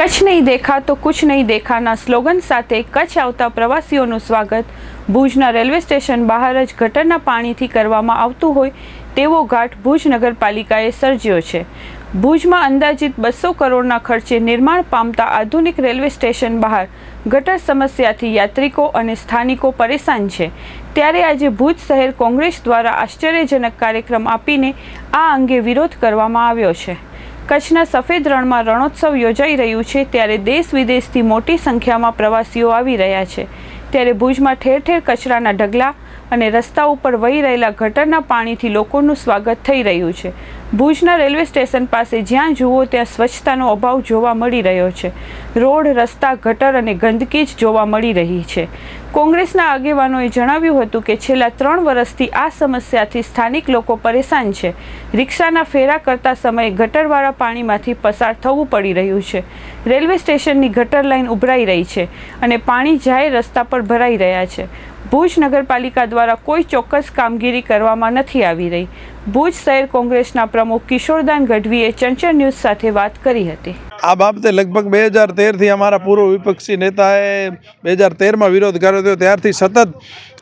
કચ્છ નહીં દેખા તો કુછ નહીં દેખાના સ્લોગન સાથે કચ્છ આવતા પ્રવાસીઓનું સ્વાગત. ભુજના રેલવે સ્ટેશન બહાર જ ગટરના પાણીથી કરવામાં આવતું હોય તેવો ઘાટ ભુજ નગરપાલિકાએ સર્જ્યો છે. ભુજમાં અંદાજિત બસો કરોડના ખર્ચે નિર્માણ પામતા આધુનિક રેલવે સ્ટેશન બહાર ગટર સમસ્યાથી યાત્રિકો અને સ્થાનિકો પરેશાન છે. ત્યારે આજે ભુજ શહેર કોંગ્રેસ દ્વારા આશ્ચર્યજનક કાર્યક્રમ આપીને આ અંગે વિરોધ કરવામાં આવ્યો છે. કચ્છના સફેદ રણમાં રણોત્સવ યોજાઈ રહ્યું છે ત્યારે દેશ વિદેશથી મોટી સંખ્યામાં પ્રવાસીઓ આવી રહ્યા છે. ત્યારે ભુજમાં ઠેર ઠેર કચરાના ઢગલા અને રસ્તા ઉપર વહી રહેલા ગટરના પાણીથી લોકોનું સ્વાગત થઈ રહ્યું છે. ભુજના રેલવે સ્ટેશન પાસે જ્યાં જુઓ ત્યાં સ્વચ્છતાનો અભાવ જોવા મળી રહ્યો છે. રોડ, રસ્તા, ગટર અને ગંદકી જ જોવા મળી રહી છે. કોંગ્રેસના આગેવાનોએ જણાવ્યું હતું કે છેલ્લા ત્રણ વર્ષથી આ સમસ્યાથી સ્થાનિક લોકો પરેશાન છે. રિક્ષાના ફેરા કરતા સમયે ગટરવાળા પાણીમાંથી પસાર થવું પડી રહ્યું છે. રેલવે સ્ટેશનની ગટર લાઈન ઉભરાઈ રહી છે અને પાણી જાહેર રસ્તા પર ભરાઈ રહ્યા છે. ભુજ નગરપાલિકા દ્વારા કોઈ ચોક્કસ કામગીરી કરવામાં નથી આવી રહી. ભુજ શહેર કોંગ્રેસના પ્રમુખ કિશોરદાન ગઢવીએ ચંચળ ન્યૂઝ સાથે વાત કરી હતી. આ બાબતે લગભગ બે હજાર તેરથી અમારા પૂર્વ વિપક્ષી નેતાએ બે હજાર તેરમાં વિરોધ કર્યો હતો. ત્યારથી સતત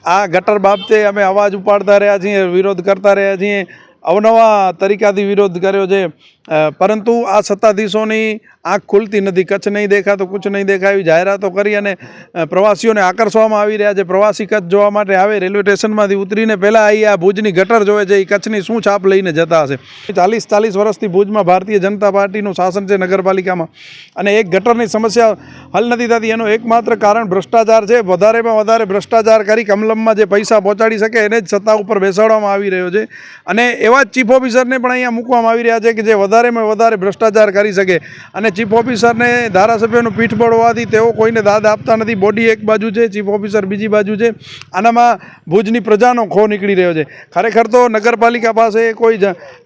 આ ગટર બાબતે અમે અવાજ ઉપાડતા રહ્યા છીએ, વિરોધ કરતા રહ્યા છીએ. અવનવા તરીકાથી વિરોધ કર્યો છે. પરંતુ આ સત્તાધીશોની આંખ ખુલતી નથી, કચ્છ નહીં દેખાતો, કુછ નહીં દેખાય જાહેરાતો કરી અને પ્રવાસીઓને આકર્ષવામાં આવી રહ્યા છે. પ્રવાસી કચ્છ જોવા માટે આવે, રેલવે સ્ટેશનમાંથી ઉતરીને પહેલાં અહીં આ ભુજની ગટર જોવે છે, એ કચ્છની શું છાપ લઈને જતા હશે. ચાલીસ ચાલીસ વર્ષથી ભુજમાં ભારતીય જનતા પાર્ટીનું શાસન છે નગરપાલિકામાં અને એક ગટરની સમસ્યા હલ નથી થતી. એનું એકમાત્ર કારણ ભ્રષ્ટાચાર છે. વધારેમાં વધારે ભ્રષ્ટાચાર કરી કમલમમાં જે પૈસા પહોંચાડી શકે એને જ સત્તા ઉપર બેસાડવામાં આવી રહ્યો છે. અને એવા જ ચીફ ઓફિસરને પણ અહીંયા મૂકવામાં આવી રહ્યા છે કે જે વધારેમાં વધારે ભ્રષ્ટાચાર કરી શકે. અને ચીફ ઓફિસરને ધારાસભ્યનું પીઠબળ હોવાથી તેઓ કોઈને દાદ આપતા નથી. બોડી એક બાજુ છે, ચીફ ઓફિસર બીજી બાજુ છે. આનામાં ભુજની પ્રજાનો ખો નીકળી રહ્યો છે. ખરેખર તો નગરપાલિકા પાસે કોઈ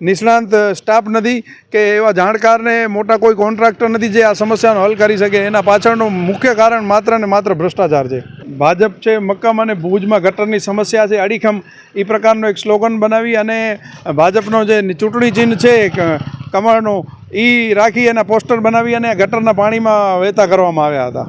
નિષ્ણાંત સ્ટાફ નથી કે એવા જાણકારને મોટા કોઈ કોન્ટ્રાક્ટર નથી જે આ સમસ્યાનો હલ કરી શકે. એના પાછળનું મુખ્ય કારણ માત્ર ને માત્ર ભ્રષ્ટાચાર છે. ભાજપ છે, મક્કમ અને ભુજમાં ગટરની સમસ્યા છે, અડીખમ. એ પ્રકારનો એક સ્લોગન બનાવી અને ભાજપનો જે ચૂંટણી ચિહ્ન છે કમળનો એ રાખી અને પોસ્ટર બનાવી અને ગટરના પાણીમાં વહેતા કરવામાં આવ્યા હતા.